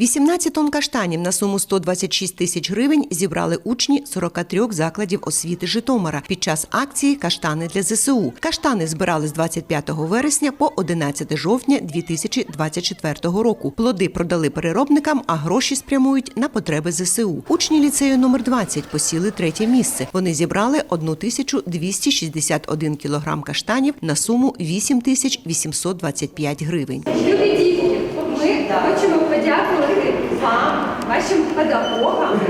18 тонн каштанів на суму 126 тисяч гривень зібрали учні 43 закладів освіти Житомира під час акції Каштани для ЗСУ. Каштани збирали з 25 вересня по 11 жовтня 2024 року. Плоди продали переробникам, а гроші спрямують на потреби ЗСУ. Учні ліцею номер 20 посіли третє місце. Вони зібрали 1261 кілограм каштанів на суму 8825 гривень. Любі дітки, ми хочемо подякувати вам, вашим педагогам,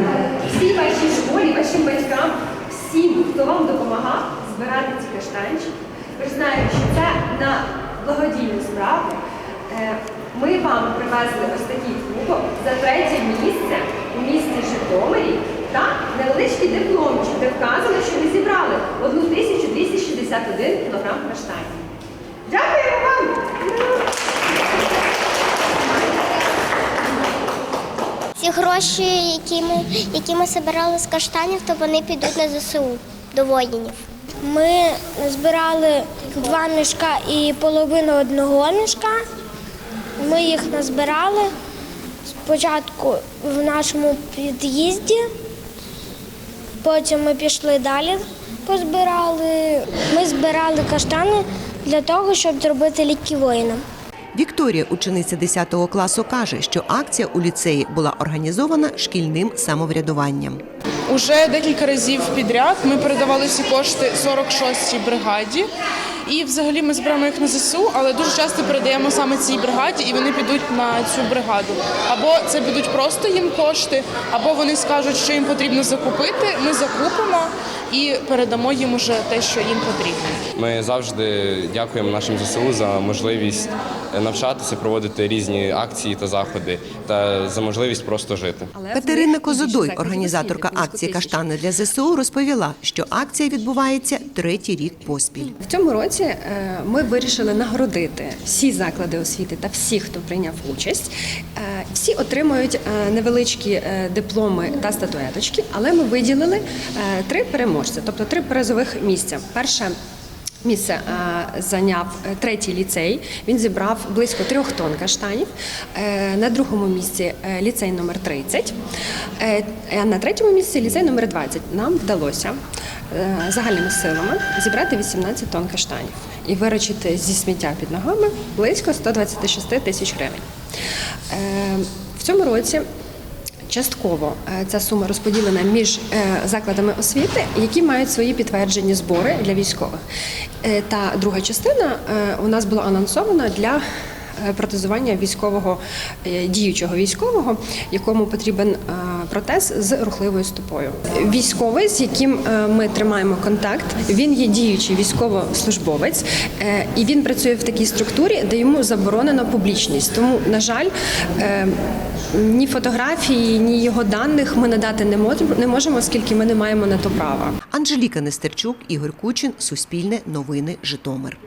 всій вашій школі, вашим батькам, всім, хто вам допомагав збирати ці каштанчики. Ви ж знаєте, що це на благодійну справу. Е, Ми вам привезли ось такий кубок за третє місце у місті Житомирі та невеличкий дипломчик, де вказано, що ви зібрали 1261 кг каштанів. Дякуємо вам! Ці гроші, які ми, які ми збирали з каштанів, то вони підуть на ЗСУ до воїнів. Ми збирали два мішка і половину одного мішка. Ми їх назбирали спочатку в нашому під'їзді, потім ми пішли далі, позбирали. Ми збирали каштани для того, щоб зробити ліки воїнам. Вікторія, учениця 10 класу, каже, що акція у ліцеї була організована шкільним самоврядуванням. Уже декілька разів підряд ми передавали ці кошти 46-й бригаді. І взагалі ми збираємо їх на ЗСУ, але дуже часто передаємо саме цій бригаді, і вони підуть на цю бригаду. Або це будуть просто їм кошти, або вони скажуть, що їм потрібно закупити. Ми закупимо і передамо їм уже те, що їм потрібно. Ми завжди дякуємо нашим ЗСУ за можливість навчатися, проводити різні акції та заходи та за можливість просто жити. Катерина Козодой, організаторка акції Каштани для ЗСУ, розповіла, що акція відбувається третій рік поспіль. В цьому році е, ми вирішили нагородити всі заклади освіти та всі, хто прийняв участь. Е, Всі отримують е, невеличкі дипломи та статуеточки, але ми виділили три переможця, тобто три призових місця. Перше Місце е, зайняв е, третій ліцей. Він зібрав близько трьох тонн каштанів. Е, На другому місці ліцей номер 30. Е, А на третьому місці ліцей номер 20. Нам вдалося загальними силами зібрати 18 тонн каштанів і виручити зі сміття під ногами близько 126 тисяч гривень. В цьому році Частково е, ця сума розподілена між е, закладами освіти, які мають свої підтверджені збори для військових. Е, Та друга частина у нас була анонсована для протезування військового е, діючого військового, якому потрібен е, протез з рухливою стопою. Військовий, з яким е, ми тримаємо контакт, він є діючий військовослужбовець, е, і він працює в такій структурі, де йому заборонена публічність. Тому, на жаль, е, ні фотографії, ні його даних ми надати не можемо, оскільки ми не маємо на то права. Анжеліка Нестерчук, Ігор Кучин, Суспільне, Новини, Житомир.